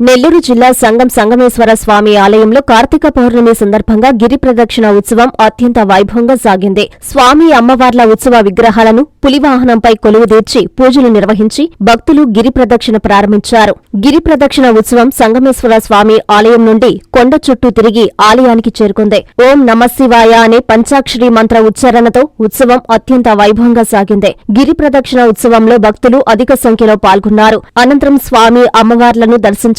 నెల్లూరు జిల్లా సంగం సంగమేశ్వర స్వామి ఆలయంలో కార్తీక పౌర్ణమి సందర్భంగా గిరి ప్రదక్షిణ ఉత్సవం అత్యంత వైభవంగా సాగింది. స్వామి అమ్మవార్ల ఉత్సవ విగ్రహాలను పులివాహనంపై కొలువుదీర్చి పూజలు నిర్వహించి భక్తులు గిరి ప్రదక్షిణ ప్రారంభించారు. గిరి ప్రదక్షిణ ఉత్సవం సంగమేశ్వర స్వామి ఆలయం నుండి కొండ చుట్టూ తిరిగి ఆలయానికి చేరుకుంది. ఓం నమశివాయ అనే పంచాక్షరి మంత్ర ఉచ్చారణతో ఉత్సవం అత్యంత వైభవంగా సాగింది. గిరి ప్రదక్షిణ ఉత్సవంలో భక్తులు అధిక సంఖ్యలో పాల్గొన్నారు. అనంతరం స్వామి అమ్మవార్లను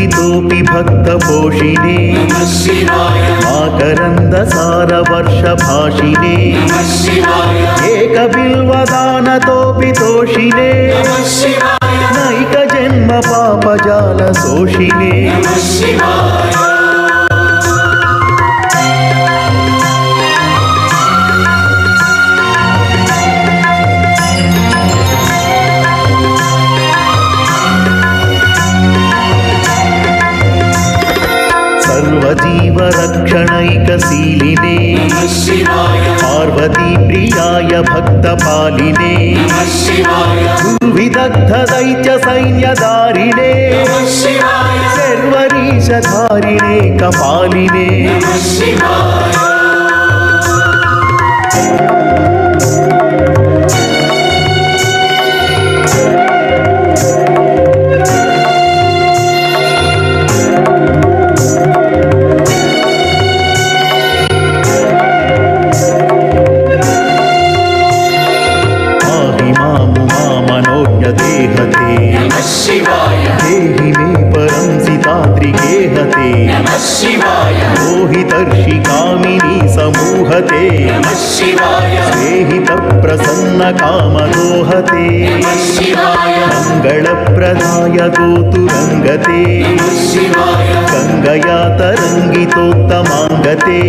భక్తితోపి భక్త పోషిణే ఆకరంద సార వర్ష భాషిణే ఏక బిల్వదానతోపి తోషిణే నైక జన్మ పాపజాల శోషిణే नैकजन्मपापजालशोषिणे सर्वजीवरक्षणैकशीलिने पार्वतीप्रियाय भक्तपालिने दुर्विदग्धदैत्यसैन्यधारिणे शर्वरीशधारिणे कपालिने मोहितर्षिकामिनी समूहते स्नेहितप्रसन्नकामदोहते मङ्गलप्रदाय गोतुरङ्गते गङ्गया तरङ्गितोत्तमाङ्गते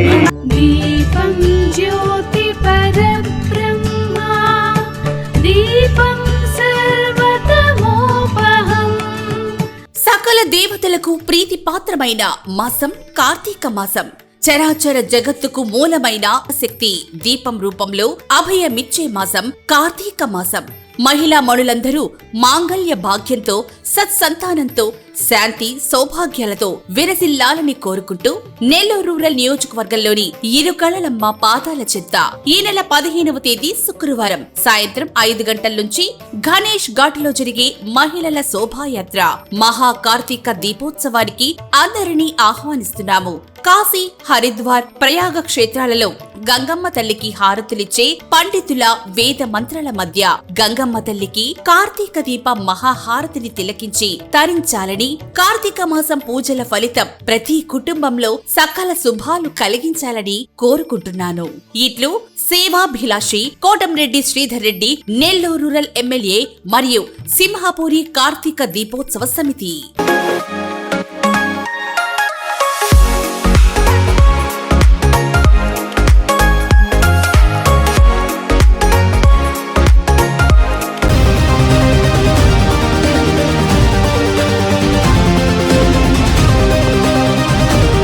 దేవతలకు ప్రీతి పాత్రమైన మాసం కార్తీక మాసం. చరాచర జగత్తుకు మూలమైన శక్తి దీపం రూపంలో అభయమిచ్చే మాసం కార్తీక మాసం. మహిళా మణులందరూ మాంగళ్య భాగ్యంతో సత్సంతానంతో శాంతి సౌభాగ్యాలతో విరసిల్లాలని కోరుకుంటూ నెల్లూరు రూరల్ నియోజకవర్గంలోని ఇరుకళలమ్మ పాదాల చెత్త ఈ నెల పదిహేనవ తేదీ శుక్రవారం సాయంత్రం ఐదు గంటల నుంచి గణేష్ ఘాట్లో జరిగే మహిళల శోభాయాత్ర మహా కార్తీక దీపోత్సవానికి అందరినీ ఆహ్వానిస్తున్నాము. కాశీ హరిద్వార్ ప్రయాగ క్షేత్రాలలో గంగమ్మ తల్లికి హారతులిచ్చే పండితుల వేద మంత్రాల మధ్య గంగమ్మ తల్లికి కార్తీక దీప మహాహారతిని తిలకించి తరించాలని కార్తీక మాసం పూజల ఫలితం ప్రతి కుటుంబంలో సకల శుభాలు కలిగించాలని కోరుకుంటున్నాను. ఇట్లు సేవాభిలాషి కోటంరెడ్డి శ్రీధర్ రెడ్డి నెల్లూరు రూరల్ ఎమ్మెల్యే మరియు సింహాపూరి కార్తీక దీపోత్సవ సమితి.